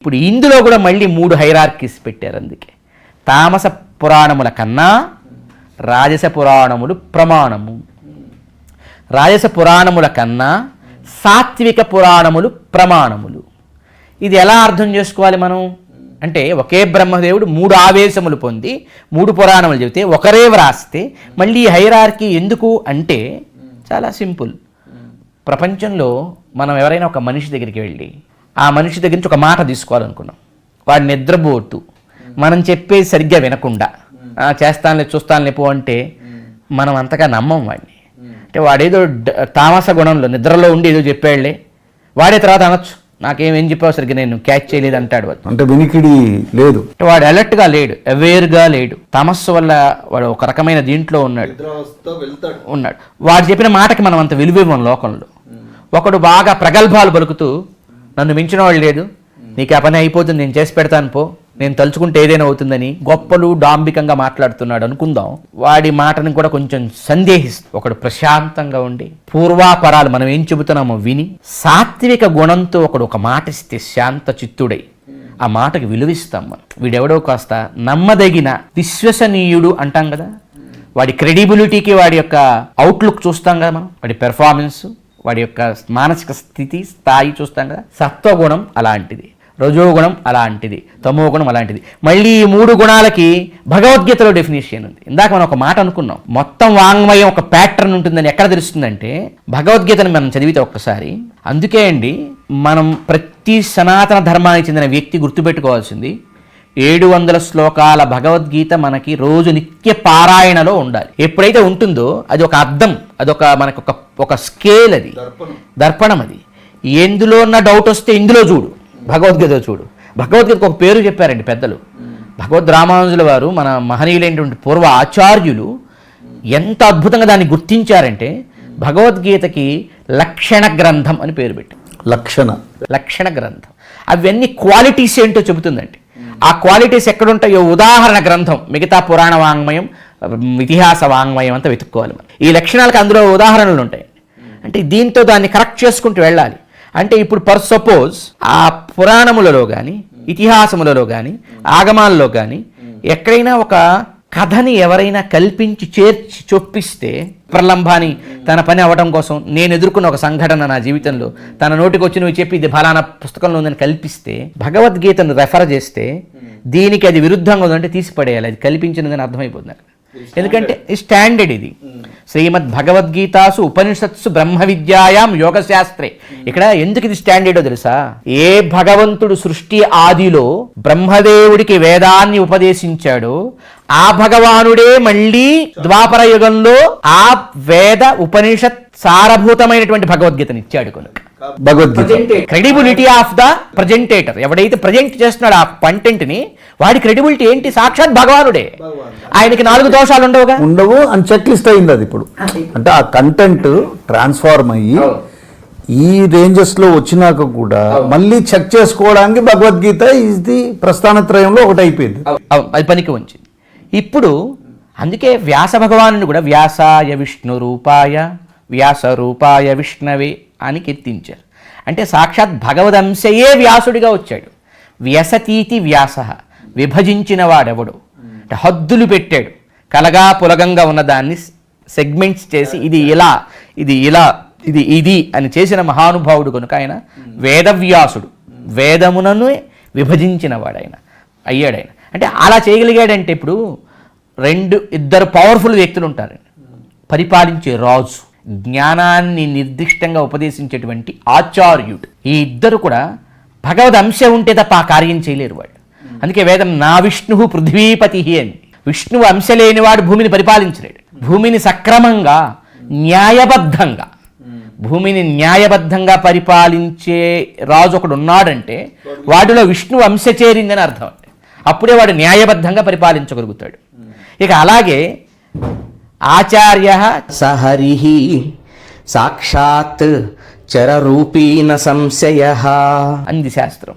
ఇప్పుడు ఇందులో కూడా మళ్ళీ మూడు హైరార్కీస్ పెట్టారు అందుకే. తామస పురాణముల కన్నా రాజస పురాణములు ప్రమాణము. రాజస పురాణముల కన్నా సాత్విక పురాణములు ప్రమాణములు. ఇది ఎలా అర్థం చేసుకోవాలి మనం? అంటే ఒకే బ్రహ్మదేవుడు మూడు ఆవేశములు పొంది మూడు పురాణములు చెబితే ఒకరే వ్రాస్తే మళ్ళీ హైరార్కీ ఎందుకు అంటే చాలా సింపుల్. ప్రపంచంలో మనం ఎవరైనా ఒక మనిషి దగ్గరికి వెళ్ళి ఆ మనిషి దగ్గర నుంచి ఒక మాట తీసుకోవాలనుకున్నాం. వాడు నిద్రపోతూ మనం చెప్పేది సరిగ్గా వినకుండా "ఆ, చేస్తానులే చూస్తానులే పో అంటే మనం అంతగా నమ్మం వాడిని. అంటే వాడేదో డ- తామస గుణంలో నిద్రలో ఉండి ఏదో చెప్పాడులే. వాడే తర్వాత అనొచ్చు. నాకేమేం చెప్పావు సరిగ్గా నేను క్యాచ్ చేయలేదు అంటాడు అంటే వినికిడి లేదు. అంటే వాడు అలర్ట్గా లేడు అవేర్గా లేడు. తమస్సు వల్ల వాడు ఒక రకమైన దీంట్లో ఉన్నాడు. ఉన్నాడు. వాడు చెప్పిన మాటకి మనం అంత విలువివ్వం లోకంలో. ఒకడు బాగా ప్రగల్భాలు పలుకుతూ నన్ను మించిన వాళ్ళు లేదు. నీకు ఆ పని అయిపోతుంది నేను చేసి పెడతాను పో. నేను తలుచుకుంటే ఏదైనా అవుతుందని గొప్పలు డాంబికంగా మాట్లాడుతున్నాడు. అనుకుందాం. వాడి మాటను కూడా కొంచెం సందేహిస్తూ ఒకడు ప్రశాంతంగా ఉండి పూర్వాపరాలు మనం ఏం చెబుతున్నామో విని సాత్విక గుణంతో ఒకడు ఒక మాట ఇస్తే శాంత చిత్తుడై ఆ మాటకి విలువిస్తాం మనం. వీడెవడో కాస్త నమ్మదగిన విశ్వసనీయుడు అంటాం కదా. వాడి క్రెడిబిలిటీకి వాడి యొక్క అవుట్లుక్ చూస్తాం కదా మనం. వాడి పెర్ఫార్మెన్స్ వాడి యొక్క మానసిక స్థితి స్థాయి చూస్తాం కదా? సత్వగుణం అలాంటిది రజోగుణం అలాంటిది తమోగుణం అలాంటిది. మళ్ళీ ఈ మూడు గుణాలకి భగవద్గీతలో డెఫినేషన్ ఉంది. ఇందాక మనం ఒక మాట అనుకున్నాం. మొత్తం వాంగ్మయం ఒక ప్యాటర్న్ ఉంటుందని ఎక్కడ తెలుస్తుందంటే భగవద్గీతను మనం చదివితే ఒక్కసారి అందుకే అండి మనం ప్రతి సనాతన ధర్మానికి చెందిన వ్యక్తి గుర్తుపెట్టుకోవాల్సింది ఏడు వందల శ్లోకాల భగవద్గీత మనకి రోజు నిత్య పారాయణలో ఉండాలి. ఎప్పుడైతే ఉంటుందో అది ఒక అర్థం అదొక మనకు ఒక ఒక స్కేల్ అది. దర్పణం. అది ఎందులో ఉన్న డౌట్ వస్తే ఇందులో చూడు. భగవద్గీత చూడు. భగవద్గీతకు ఒక పేరు చెప్పారండి పెద్దలు. భగవద్ రామానుజుల వారు మన మహనీయులైనటువంటి పూర్వ ఆచార్యులు ఎంత అద్భుతంగా దాన్ని గుర్తించారంటే భగవద్గీతకి లక్షణ గ్రంథం అని పేరు పెట్టారు. లక్షణ. లక్షణ గ్రంథం. అవన్నీ క్వాలిటీస్ ఏంటో చెబుతుందండి. ఆ క్వాలిటీస్ ఎక్కడుంటాయో ఉదాహరణ గ్రంథం మిగతా పురాణ వాంగ్మయం ఇతిహాస వాంగ్మయం అంతా వెతుక్కోవాలి మనం. ఈ లక్షణాలకు అందులో ఉదాహరణలు ఉంటాయి. అంటే దీంతో దాన్ని కరెక్ట్ చేసుకుంటూ వెళ్ళాలి. అంటే ఇప్పుడు పర్ సపోజ్ ఆ పురాణములలో కానీ ఇతిహాసములలో కానీ ఆగమాలలో కానీ ఎక్కడైనా ఒక కథని ఎవరైనా కల్పించి చేర్చి చొప్పిస్తే ప్రలంబాని తన పని అవ్వడం కోసం నేను ఎదుర్కొన్న ఒక సంఘటన నా జీవితంలో. తన నోటికి వచ్చి నువ్వు చెప్పి ఇది ఫలానా పుస్తకంలో ఉందని కల్పిస్తే భగవద్గీతను రెఫర్ చేస్తే దీనికి అది విరుద్ధంగా ఉందంటే తీసి పడేయాలి అది కల్పించినదని అర్థమైపోతుంది ఎందుకంటే స్టాండర్డ్ ఇది. శ్రీమద్ భగవద్గీతాసు ఉపనిషత్సు బ్రహ్మ విద్యాయాం యోగ శాస్త్రే ఇక్కడ ఎందుకు ఇది స్టాండర్డో తెలుసా? ఏ భగవంతుడు సృష్టి ఆదిలో బ్రహ్మదేవుడికి వేదాన్ని ఉపదేశించాడో ఆ భగవానుడే మళ్ళీ ద్వాపర యుగంలో ఆ వేద ఉపనిషత్ సారభూతమైనటువంటి భగవద్గీతని ఇచ్చాడు కనుక. Bhagavad Gita. Credibility of the presenter ఎవడైతే ప్రజెంట్ చేస్తున్నాడు ఆ కంటెంట్ని వాడి క్రెడిబిలిటీ ఏంటి? సాక్షాత్ భగవానుడే. ఆయనకి నాలుగు దోషాలు ఉండవుగా? ఉండవు అని చెక్ లిస్ట్ అయింది అది ఇప్పుడు. అంటే ఆ కంటెంట్ ట్రాన్స్ఫార్మ్ అయ్యి ఈ రేంజెస్లో వచ్చినాక కూడా మళ్ళీ చెక్ చేసుకోవడానికి భగవద్గీత ఇది ప్రస్థానత్రయంలో ఒకటి అయిపోయింది. అది పనికి వచ్చింది ఇప్పుడు అందుకే వ్యాస భగవానుని కూడా వ్యాసాయ విష్ణు రూపాయ వ్యాస రూపాయ విష్ణవే అని కీర్తించారు. అంటే సాక్షాత్ భగవదంశయే వ్యాసుడిగా వచ్చాడు. వ్యసతీతి వ్యాస. విభజించిన వాడెవడు అంటే హద్దులు పెట్టాడు. కలగా పులగంగా ఉన్నదాన్ని సెగ్మెంట్స్ చేసి ఇది ఇలా ఇది ఇలా ఇది ఇది అని చేసిన మహానుభావుడు కనుక ఆయన వేదవ్యాసుడు. వేదమునను విభజించిన వాడైన అయ్యాడాయన అంటే అలా చేయగలిగాడంటే ఇప్పుడు రెండు ఇద్దరు పవర్ఫుల్ వ్యక్తులు ఉంటారు. పరిపాలించే రాజు జ్ఞానాన్ని నిర్దిష్టంగా ఉపదేశించేటువంటి ఆచార్యుడు. ఈ ఇద్దరు కూడా భగవద్ అంశ ఉంటే తప్ప ఆ కార్యం చేయలేరు వాడు. అందుకే వేదం నా విష్ణు పృథ్వీపతి అని. విష్ణువు అంశ లేనివాడు భూమిని పరిపాలించలేడు. భూమిని సక్రమంగా న్యాయబద్ధంగా భూమిని న్యాయబద్ధంగా పరిపాలించే రాజు ఒకడు ఉన్నాడంటే వాడిలో విష్ణువు అంశ చేరిందని అర్థం అప్పుడే వాడు న్యాయబద్ధంగా పరిపాలించగలుగుతాడు. ఇక అలాగే ఆచార్య సహరి సాక్షాత్ చరరూపీన సంశయ. అంది శాస్త్రం.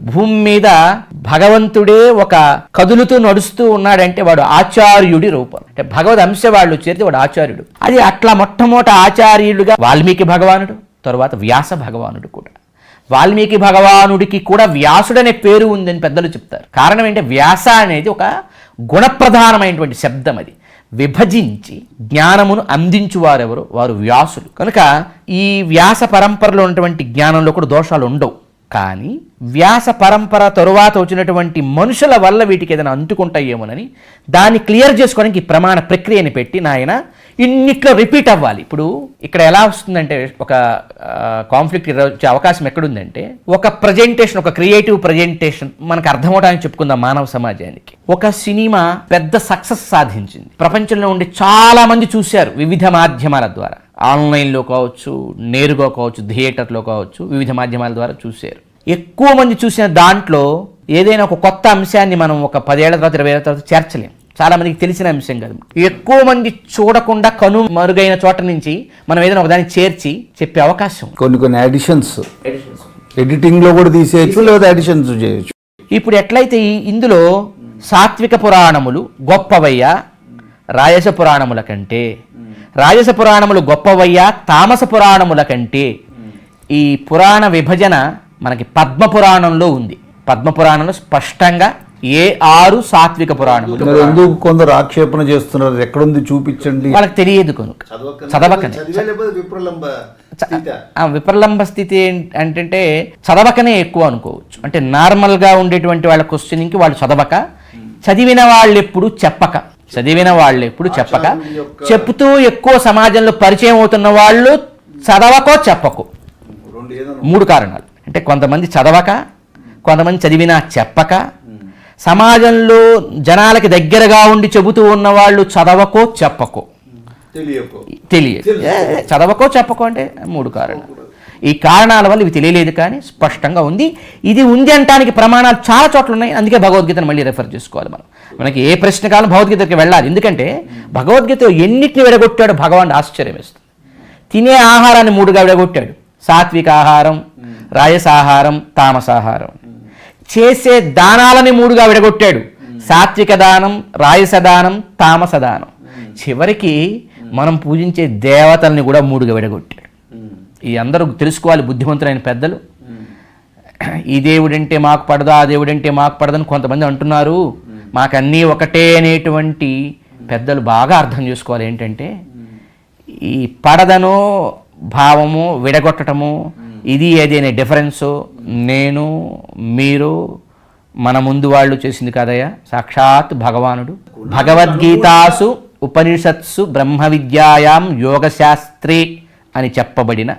భూమి మీద భగవంతుడే ఒక కదులుతూ నడుస్తూ ఉన్నాడంటే వాడు ఆచార్యుడి రూపం. అంటే భగవద్ అంశ వాళ్ళు చేరితే వాడు ఆచార్యుడు. అది అట్లా మొట్టమొదట ఆచార్యుడుగా వాల్మీకి భగవానుడు తరువాత వ్యాస భగవానుడు కూడా. వాల్మీకి భగవానుడికి కూడా వ్యాసుడనే పేరు ఉందని పెద్దలు చెప్తారు. కారణం ఏంటంటే వ్యాస అనేది ఒక గుణప్రధానమైనటువంటి శబ్దం అది. విభజించి జ్ఞానమును అందించువారెవరు? వారు వ్యాసులు. కనుక ఈ వ్యాస పరంపరలో ఉన్నటువంటి జ్ఞానంలో కూడా దోషాలు ఉండవు. కానీ వ్యాస పరంపర తరువాత వచ్చినటువంటి మనుషుల వల్ల వీటికి ఏదైనా అంటుకుంటాయేమోనని దాన్ని క్లియర్ చేసుకోవడానికి ప్రమాణ ప్రక్రియని పెట్టి నాయన ఇన్నిట్లో రిపీట్ అవ్వాలి. ఇప్పుడు ఇక్కడ ఎలా వస్తుందంటే ఒక కాన్ఫ్లిక్ట్ వచ్చే అవకాశం ఎక్కడుందంటే ఒక ప్రజెంటేషన్ ఒక క్రియేటివ్ ప్రజెంటేషన్ మనకు అర్థమవడానికి చెప్పుకుందాం మానవ సమాజానికి. ఒక సినిమా పెద్ద సక్సెస్ సాధించింది. ప్రపంచంలో ఉండి చాలా మంది చూశారు వివిధ మాధ్యమాల ద్వారా. ఆన్లైన్లో కావచ్చు నేరుగా కావచ్చు థియేటర్లో కావచ్చు వివిధ మాధ్యమాల ద్వారా చూశారు. ఎక్కువ మంది చూసిన దాంట్లో ఏదైనా ఒక కొత్త అంశాన్ని మనం ఒక పదేళ్ళ తర్వాత ఇరవై ఏళ్ళ తర్వాత చేర్చలేం. చాలా మందికి తెలిసిన అంశం కాదు. ఎక్కువ మంది చూడకుండా కను మరుగైన చోట నుంచి మనం ఏదైనా ఒకదాన్ని చేర్చి చెప్పే అవకాశం. కొన్ని కొన్ని అడిషన్స్ ఎడిటింగ్లో కూడా తీసేయచ్చు లేదా అడిషన్స్ చేయొచ్చు. ఇప్పుడు ఎట్లయితే ఇందులో సాత్విక పురాణములు గొప్పవయ్యా రాయస పురాణముల కంటే రాజస పురాణములు గొప్పవయ్యా తామస పురాణముల కంటే ఈ పురాణ విభజన మనకి పద్మ పురాణంలో ఉంది. పద్మ పురాణంలో స్పష్టంగా ఏ ఆరు సాత్విక పురాణములు. ఎందుకు కొందరు ఆక్షేపణ చేస్తున్నారు? ఎక్కడుంది చూపించండి. వాళ్ళకి తెలియదు కనుక చదవకనే విప్రలంబ ఆ విప్రలంబ స్థితి ఏంటంటే చదవకనే ఎక్కువ అనుకోవచ్చు. అంటే నార్మల్గా ఉండేటువంటి వాళ్ళ క్వశ్చనింగ్కి వాళ్ళు చదవక చదివిన వాళ్ళు ఎప్పుడు చెప్పక. చదివిన వాళ్ళు ఎప్పుడు చెప్పక చెప్తూ ఎక్కువ సమాజంలో పరిచయం అవుతున్న వాళ్ళు చదవకో చెప్పకు. మూడు కారణాలు. అంటే కొంతమంది చదవక కొంతమంది చదివినా చెప్పక సమాజంలో జనాలకి దగ్గరగా ఉండి చెబుతూ ఉన్న వాళ్ళు చదవకో చెప్పకో. ఏ, చదవకో చెప్పకో అంటే మూడు కారణాలు. ఈ కారణాల వల్ల ఇవి తెలియలేదు కానీ స్పష్టంగా ఉంది. ఇది ఉంది అంటానికి ప్రమాణాలు చాలా చోట్ల ఉన్నాయి. అందుకే భగవద్గీతను మళ్ళీ రెఫర్ చేసుకోవాలి మనం. మనకి ఏ ప్రశ్న కాలం భగవద్గీతకి వెళ్ళాలి? ఎందుకంటే భగవద్గీత ఎన్నిటిని విడగొట్టాడు భగవాన్ ఆశ్చర్యం వేస్తుంది. తినే ఆహారాన్ని మూడుగా విడగొట్టాడు. సాత్విక ఆహారం రాయసాహారం తామసాహారం చేసే దానాలని మూడుగా విడగొట్టాడు. సాత్విక దానం రాయసదానం తామసదానం చివరికి మనం పూజించే దేవతల్ని కూడా మూడుగా విడగొట్టాడు. ఈ అందరూ తెలుసుకోవాలి బుద్ధిమంతులైన పెద్దలు. ఈ దేవుడంటే మాకు పడదు ఆ దేవుడంటే మాకు పడదని కొంతమంది అంటున్నారు. మాకు అన్నీ ఒకటే అనేటువంటి పెద్దలు బాగా అర్థం చేసుకోవాలి ఏంటంటే ఈ పడదను భావము విడగొట్టటము ఇది ఏదైనా డిఫరెన్సు నేను మీరు మన ముందు వాళ్ళు చేసింది కదయ్యా సాక్షాత్ భగవానుడు. భగవద్గీతాసు ఉపనిషత్సు బ్రహ్మ విద్యాయాం యోగశాస్త్రే అని చెప్పబడిన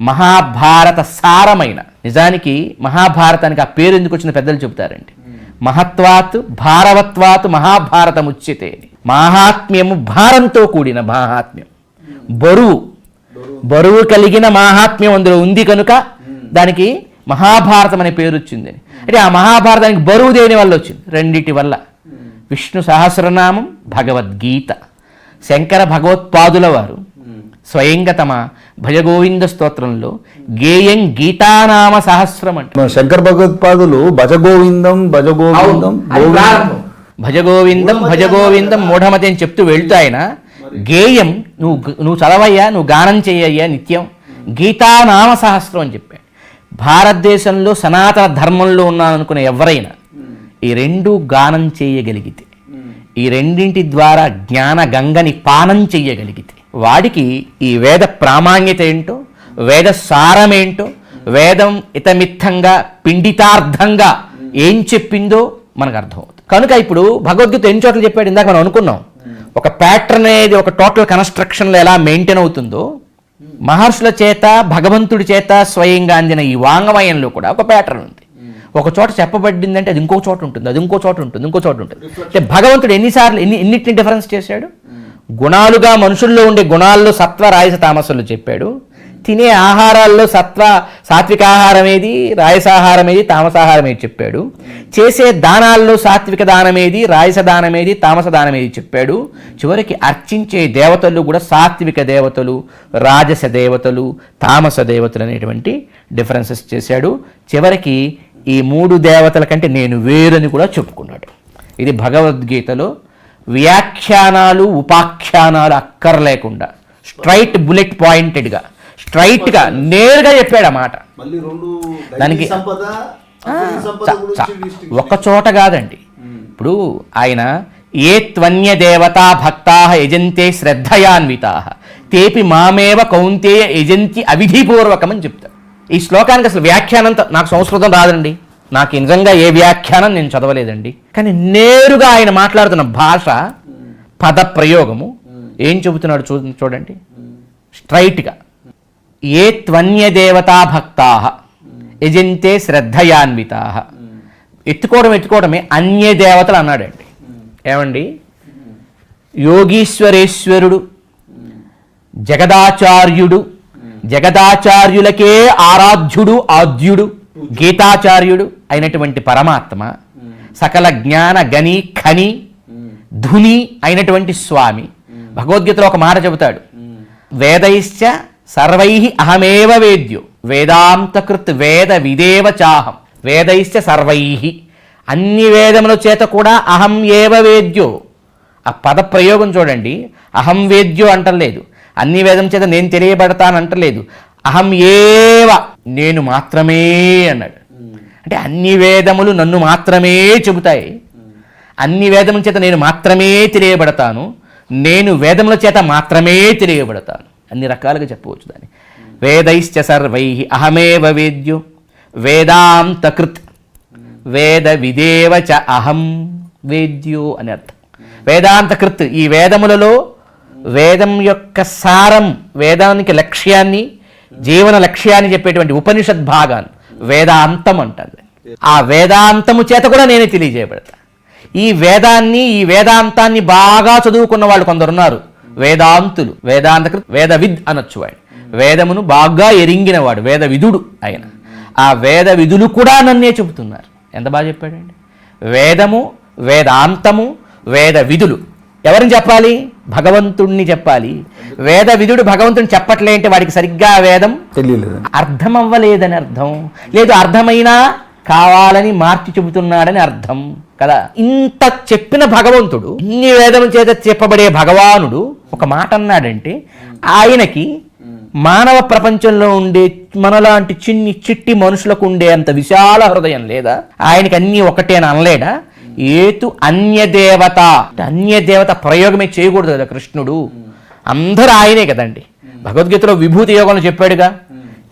మహాభారత సారమైన నిజానికి మహాభారతానికి ఆ పేరు ఎందుకు వచ్చిన పెద్దలు చెబుతారండి. మహత్వాత్ భారవత్వాత్ మహాభారతముచ్యతే. మాహాత్మ్యము భారంతో కూడిన మాహాత్మ్యం. బరువు బరువు కలిగిన మాహాత్మ్యం అందులో ఉంది కనుక దానికి మహాభారతం అనే పేరు వచ్చింది అంటే ఆ మహాభారతానికి బరువు దేని వల్ల వచ్చింది? రెండిటి వల్ల. విష్ణు సహస్రనామం భగవద్గీత. శంకర భగవత్పాదుల వారు స్వయంగా తమ భజగోవింద స్తోత్రంలో గేయం గీతానామ సహస్రం అంట. మన శంకర్ భగవత్పాదులు భజగోవిందం భజగోవిందం గోవిందం. భజగోవిందం భజగోవిందం మూఢమతి అని చెప్తూ వెళ్తూ ఆయన గేయం నువ్వు నువ్వు చదవయ్యా నువ్వు గానం చేయయ్యా నిత్యం గీతానామ సహస్రం అని చెప్పాడు. భారతదేశంలో సనాతన ధర్మంలో ఉన్నాననుకునే ఎవరైనా ఈ రెండు గానం చేయగలిగితే ఈ రెండింటి ద్వారా జ్ఞాన గంగని పానం చెయ్యగలిగితే వాడికి ఈ వేద ప్రామాణ్యత ఏంటో వేద సారమేంటో వేదం ఇతమిత్తంగా పిండితార్థంగా ఏం చెప్పిందో మనకు అర్థమవుతుంది. కనుక ఇప్పుడు భగవద్గీత ఎన్ని చోట్ల చెప్పాడు? ఇందాక మనం అనుకున్నాం. ఒక ప్యాటర్న్ అనేది ఒక టోటల్ కన్స్ట్రక్షన్లో ఎలా మెయింటైన్ అవుతుందో మహర్షుల చేత భగవంతుడి చేత స్వయంగా అందిన ఈ వాంగమయంలో కూడా ఒక ప్యాటర్న్ ఉంది. ఒక చోట చెప్పబడిందంటే అది ఇంకో చోట ఉంటుంది అది ఇంకో చోట ఉంటుంది ఇంకో చోట ఉంటుంది. అంటే భగవంతుడు ఎన్నిసార్లు ఎన్ని ఎన్నిటిని డిఫరెన్స్ చేశాడు? గుణాలుగా మనుషుల్లో ఉండే గుణాల్లో సత్వ రాయస తామసులు చెప్పాడు. తినే ఆహారాల్లో సత్వ సాత్విక ఆహారం ఏది రాయసాహారం ఏది తామసాహారం ఏది చెప్పాడు. చేసే దానాల్లో సాత్విక దానం ఏది రాయస దానం ఏది తామస దానం ఏది చెప్పాడు. చివరికి అర్చించే దేవతలు కూడా సాత్విక దేవతలు రాజస దేవతలు తామస దేవతలు అనేటువంటి డిఫరెన్సెస్ చేశాడు. చివరికి ఈ మూడు దేవతల కంటే నేను వేరని కూడా చెప్పుకున్నాడు. ఇది భగవద్గీతలో వ్యాఖ్యానాలు ఉపాఖ్యానాలు అక్కర్లేకుండా స్ట్రైట్ బుల్లెట్ పాయింటెడ్గా స్ట్రైట్గా నేరుగా చెప్పాడు ఆ మాట మళ్ళీ రెండు దానికి-. ఒక చోట కాదండి. ఇప్పుడు ఆయన ఏ త్వన్య దేవతా భక్తా యజంతే శ్రద్ధయాన్వితా తేపి మామేవ కౌంతేయ యజంతి అవిధిపూర్వకం అని చెప్తారు. ఈ శ్లోకానికి అసలు వ్యాఖ్యానం త- నాకు సంస్కృతం రాదండి. నాకు నిజంగా ఏ వ్యాఖ్యానం నేను చదవలేదండి. కానీ నేరుగా ఆయన మాట్లాడుతున్న భాష పద ప్రయోగము ఏం చెబుతున్నాడు చూ చూడండి. స్ట్రైట్గా. ఏ త్వన్య దేవతా భక్తా యజంతే శ్రద్ధయాన్వితా. ఎత్తుకోవడం ఎత్తుకోవడమే అన్య దేవతలు అన్నాడండి. ఏమండి? యోగీశ్వరేశ్వరుడు జగదాచార్యుడు జగదాచార్యులకే ఆరాధ్యుడు ఆద్యుడు గీతాచార్యుడు అయినటువంటి పరమాత్మ సకల జ్ఞాన గని ఖని ధుని అయినటువంటి స్వామి. భగవద్గీతలో ఒక మాట చెబుతాడు. వేదైశ్చ సర్వై అహమేవ వేద్యో. వేదాంతకృత్ వేద విదేవ చాహం. వేదైశ్చ సర్వై. అన్ని వేదముల చేత కూడా అహం ఏవ వేద్యో. ఆ పద ప్రయోగం చూడండి. అహం వేద్యో అంటలేదు. అన్ని వేదం చేత నేను తెలియబడతాను అంటలేదు అహం ఏవ. నేను మాత్రమే అన్నాడు. అంటే అన్ని వేదములు నన్ను మాత్రమే చెబుతాయి. అన్ని వేదముల చేత నేను మాత్రమే తెలియబడతాను. నేను వేదముల చేత మాత్రమే తెలియబడతాను. అన్ని రకాలుగా చెప్పవచ్చు దాన్ని. వేదైశ్చ సర్వై అహమేవ వేద్యో. వేదాంతకృత్. వేద విదేవ చ అహం వేద్యో అని అర్థం. వేదాంతకృత్. ఈ వేదములలో వేదం యొక్క సారం వేదానికి లక్ష్యాన్ని జీవన లక్ష్యాన్ని చెప్పేటువంటి ఉపనిషద్ భాగాన్ని వేదాంతం అంటారు ఆ వేదాంతము చేత కూడా నేనే తెలియజేయబడతా. ఈ వేదాన్ని ఈ వేదాంతాన్ని బాగా చదువుకున్న వాళ్ళు కొందరున్నారు. వేదాంతులు వేదాంతకృత్ వేదవిద్ అనొచ్చు వాడు వేదమును బాగా ఎరింగినవాడు వేద విధుడు ఆయన. ఆ వేద విధులు కూడా నన్నే చెబుతున్నారు. ఎంత బాగా చెప్పాడండి? వేదము వేదాంతము వేద విధులు ఎవరిని చెప్పాలి? భగవంతుణ్ణి చెప్పాలి. వేద విధుడు భగవంతుని చెప్పట్లే అంటే వాడికి సరిగ్గా వేదం తెలియలేదు అర్థం అవ్వలేదని అర్థం. లేదు అర్థమైనా కావాలని మార్చి చెబుతున్నాడని అర్థం. కదా? ఇంత చెప్పిన భగవంతుడు ఇన్ని వేదం చేత చెప్పబడే భగవానుడు ఒక మాట అన్నాడంటే ఆయనకి మానవ ప్రపంచంలో ఉండే మనలాంటి చిన్ని చిట్టి మనుషులకు ఉండే అంత విశాల హృదయం లేదా? ఆయనకి అన్నీ ఒకటే అని అనలేడా? ఏతు అన్యదేవత. అన్యదేవత ప్రయోగమే చేయకూడదు కదా కృష్ణుడు. అందరూ ఆయనే కదండి. భగవద్గీతలో విభూతి యోగంలో చెప్పాడుగా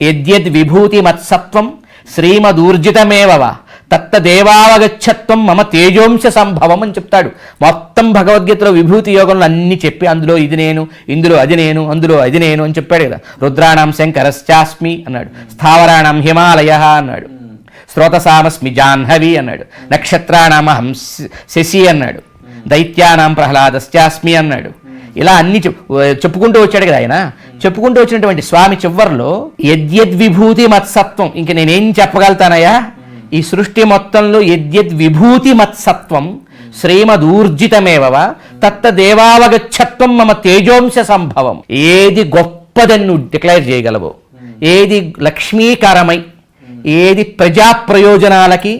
యద్యద్ విభూతి మత్సత్వం శ్రీమదూర్జితమేవ తత్త దేవావగచ్చత్వం మమ తేజోంశ సంభవం అని చెప్తాడు. మొత్తం భగవద్గీతలో విభూతి యోగంలో అన్ని చెప్పి అందులో ఇది నేను ఇందులో అది నేను అందులో అది నేను అని చెప్పాడు కదా. రుద్రాణం శంకరశ్చాస్మి అన్నాడు. స్థావరాణం హిమాలయ అన్నాడు. శ్రోతసామస్మి జాహ్నవి అన్నాడు. నక్షత్రాణమహం శ- శశి అన్నాడు. దైత్యానాం ప్రహ్లాదశ్చాస్మి అన్నాడు. ఇలా అన్ని చెప్పుకుంటూ వచ్చాడు కదా ఆయన. చెప్పుకుంటూ వచ్చినటువంటి స్వామి చివరిలో యద్యద్విభూతి మత్సత్వం. ఇంక నేనేం చెప్పగలుగుతానయ్యా? ఈ సృష్టి మొత్తంలో యద్యద్ విభూతి మత్సత్వం శ్రీమదూర్జితమేవ తత్త దేవావగచ్చత్వం మమ తేజోంశ సంభవం ఏది గొప్పదని నువ్వు డిక్లేర్ చేయగలవో. ఏది లక్ష్మీకరమై ఏది ప్రజా ప్రయోజనాలకి